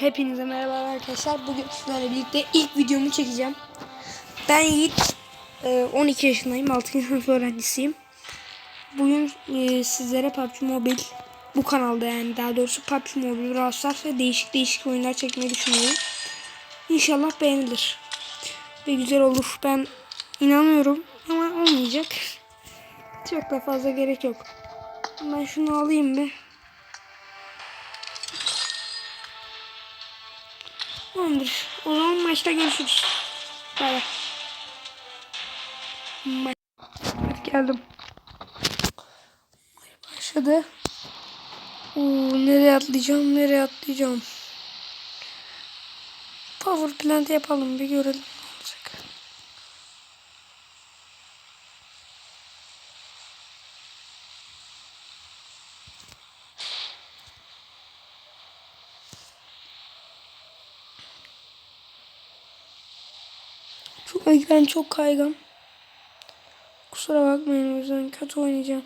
Hepinize merhaba arkadaşlar. Bugün sizlerle birlikte ilk videomu çekeceğim. Ben Yiğit. e, 12 yaşındayım. 6. sınıf öğrencisiyim. Bugün e, sizlere PUBG Mobile bu kanalda yani daha doğrusu PUBG Mobile Brawl ve değişik değişik oyunlar çekmeyi düşünüyorum. İnşallah beğenilir. Ve güzel olur. Ben inanıyorum ama olmayacak. Çok da fazla gerek yok. Ben şunu alayım bir. Tamamdır. O zaman maçta görüşürüz. Bay bay. Ma- Hadi geldim. Başladı. Oo, nereye atlayacağım? Nereye atlayacağım? Power plant yapalım bir görelim ne olacak. Ekran çok kaygan. Kusura bakmayın o yüzden kötü oynayacağım.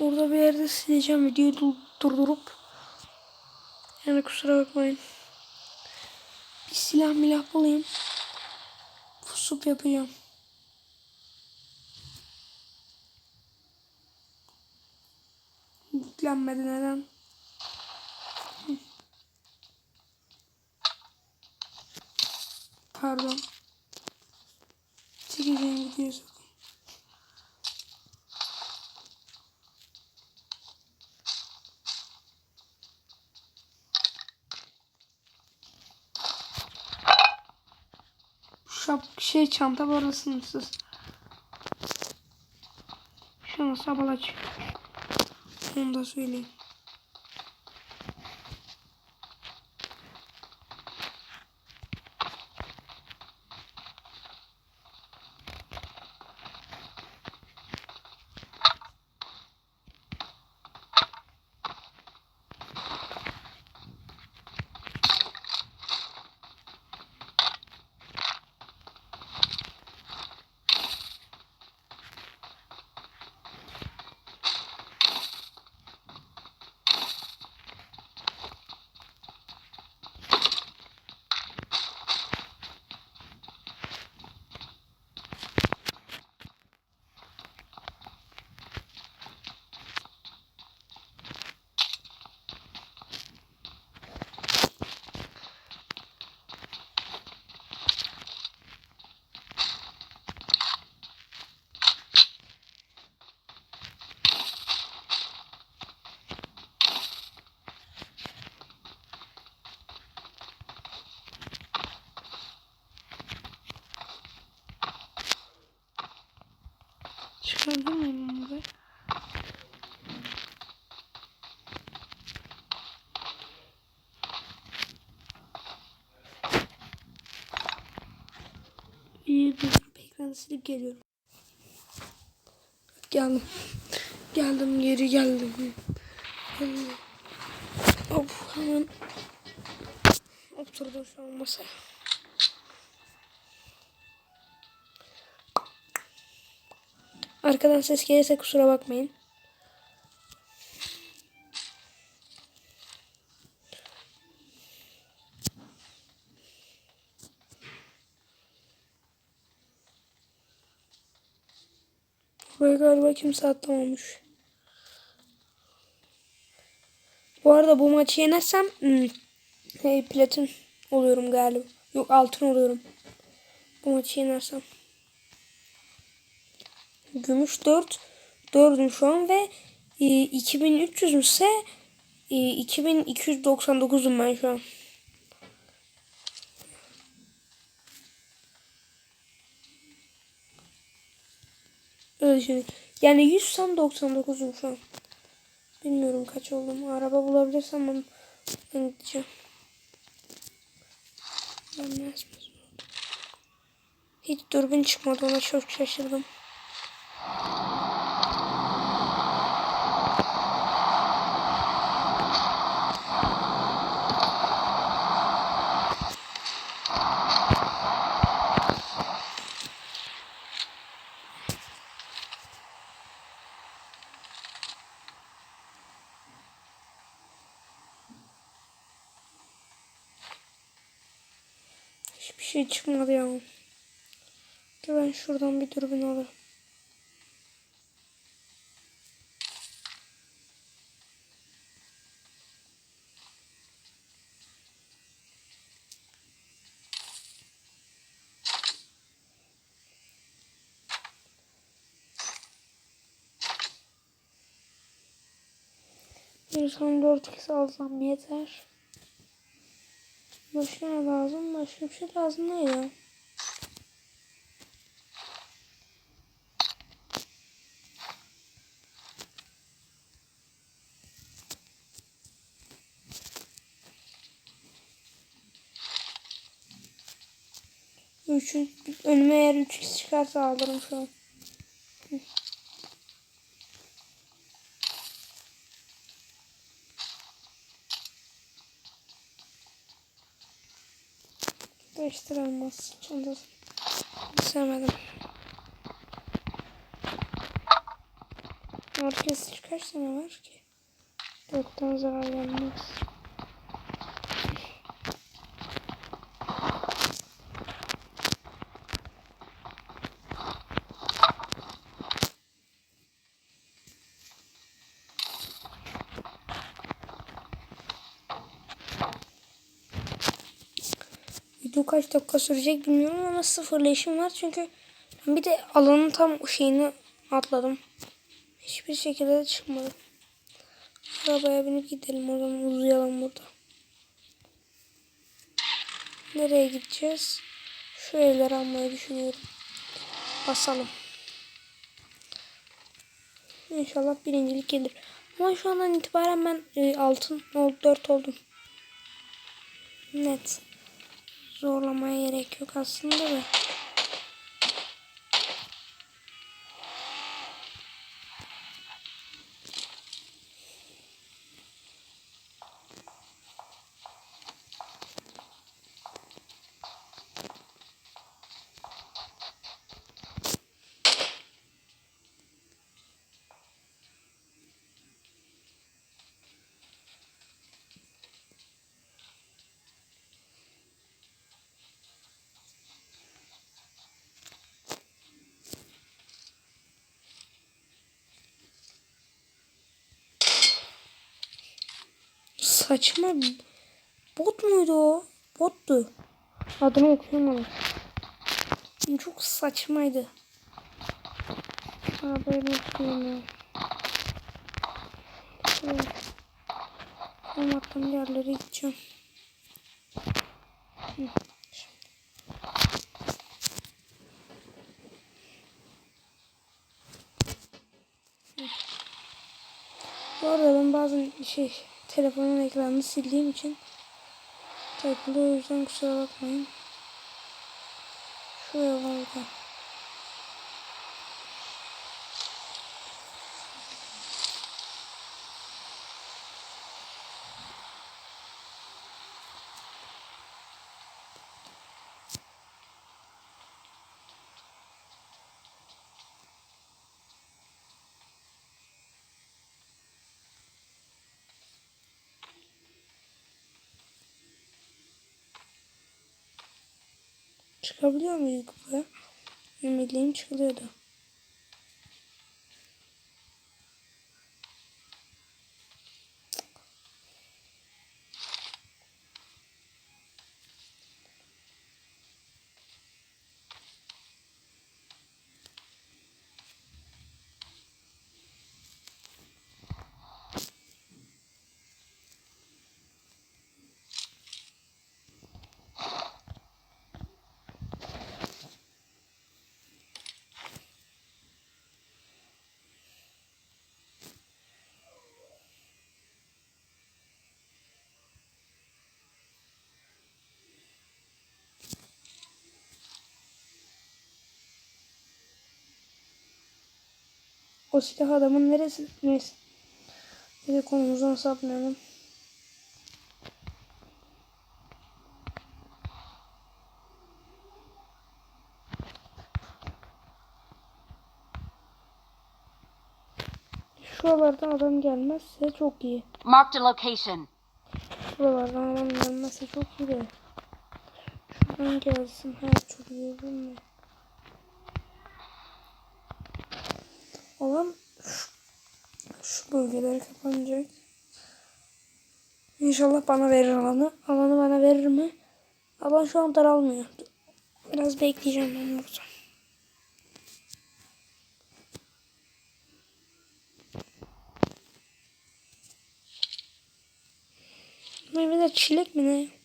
Orada bir yerde sileceğim videoyu dur- durdurup. Yani kusura bakmayın. Bir silah milah bulayım. Fusup yapacağım. Yüklenmedi neden? Pardon. Çekeceğim videoyu sokayım. Şap şey çanta var sınırsız. Şunu sabala çık. Onu da söyleyeyim. Mıyım onu be? İyi dur. Ekranı geliyorum. Geldim. Geldim geri geldim. Geldim. Hop hemen oturdum şu an masaya. Arkadan ses gelirse kusura bakmayın. Buraya galiba kimse atlamamış. Bu arada bu maçı yenersem hmm, hey, platin oluyorum galiba. Yok altın oluyorum. Bu maçı yenersem. Gümüş 4. 4'üm şu an ve e, 2300 ise e, 2299'um ben şu an. Öyle düşünün. Yani 100'sam 99'um şu an. Bilmiyorum kaç oldum. Araba bulabilirsem ben, ben gideceğim. Ben Hiç dürbün çıkmadı ona çok şaşırdım. Şey çıkmadı ya. Dur ben şuradan bir dürbün alırım. Bir son 4 x alsam yeter. Başka ne lazım? Başka bir şey lazım değil ya. Üç, önüme eğer 3x çıkarsa alırım şu an. Değiştirilmez çantası. Sevmedim. Herkes kaç tane var ki? Dörtten zarar gelmez. Video kaç dakika sürecek bilmiyorum ama sıfırlayışım var çünkü bir de alanın tam şeyini atladım. Hiçbir şekilde de çıkmadı. Arabaya binip gidelim o zaman uzayalım burada. Nereye gideceğiz? Şu evleri almayı düşünüyorum. Basalım. İnşallah birincilik gelir. Ama şu andan itibaren ben e, altın oldu 4 oldum. Net. Zorlamaya gerek yok aslında da. Saçma bir- bot muydu o? Bottu. Adını okuyamadım. Çok saçmaydı. Arabayı bekliyorum. Şöyle. Olmaktan yerlere gideceğim. Hı. Hı. Bu arada ben bazen şey telefonun ekranını sildiğim için takılıyor o yüzden kusura bakmayın. Şuraya var Çıkabiliyor muyuz buraya? Benim bildiğim çıkılıyordu. O silah adamın neresi? Neyse. Bir de konumuzdan sapmayalım. Şuralardan adam gelmezse çok iyi. Marked a location. Şuralardan adam gelmezse çok iyi de. Hangi yazsın? Ha çok iyi Oğlum şu, şu bölgeler kapanacak. İnşallah bana verir alanı. Alanı bana verir mi? Alan şu an daralmıyor. Biraz bekleyeceğim ben burada. Meyveler çilek mi ne?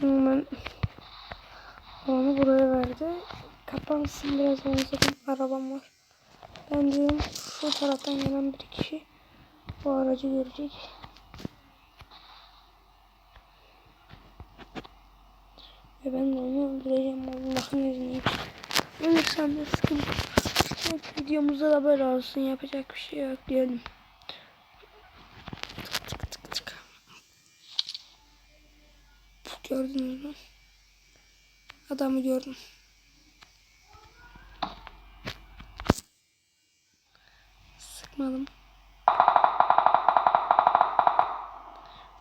Hemen onu buraya verdi. Kapansın biraz oynasak arabam var. Ben diyorum şu taraftan gelen bir kişi bu aracı görecek. Ve ben de onu öldüreceğim Allah'ın izniyle. Ölürsem de sıkıntı. Evet, videomuzda da böyle olsun. Yapacak bir şey yok diyelim. Gördünüz mü? Adamı gördüm. Sıkmadım.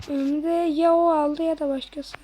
Önümde ya o aldı ya da başkası.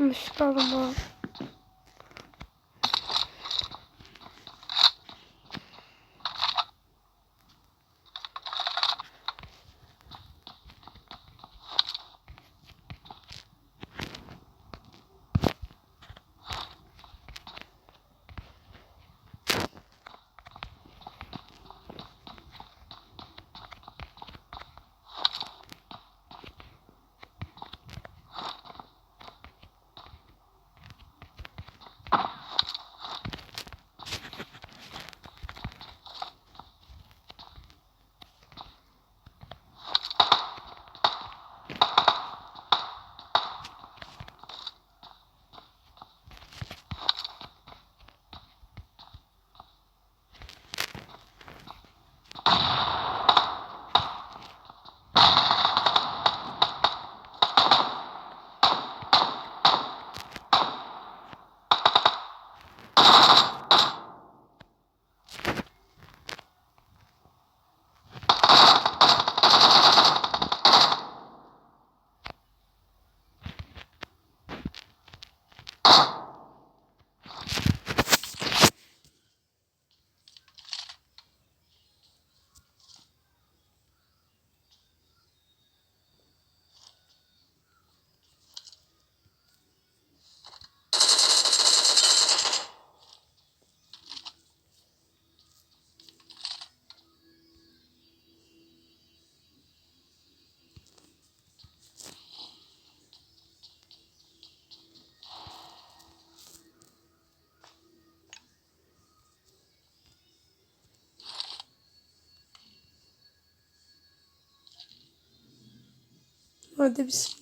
Yanlışlıkla aldım bu. Hadi bismillah.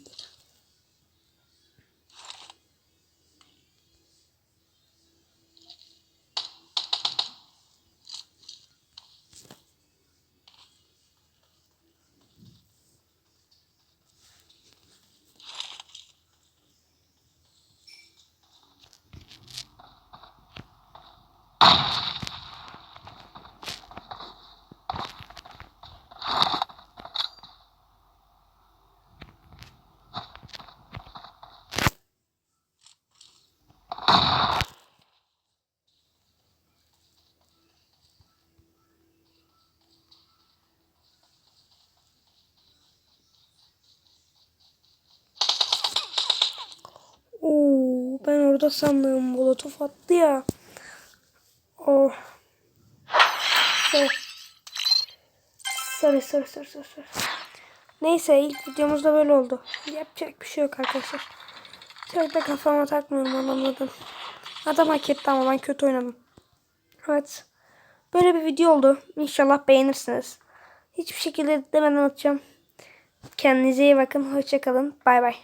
Orada sandım molotof attı ya. Oh. Sarı. Sarı sarı sarı sarı. Neyse ilk videomuz da böyle oldu. Yapacak bir şey yok arkadaşlar. Çok da kafama takmıyorum anlamadım. Adam hak etti ama ben kötü oynadım. Evet. Böyle bir video oldu. İnşallah beğenirsiniz. Hiçbir şekilde demeden atacağım. Kendinize iyi bakın. Hoşçakalın. Bay bay.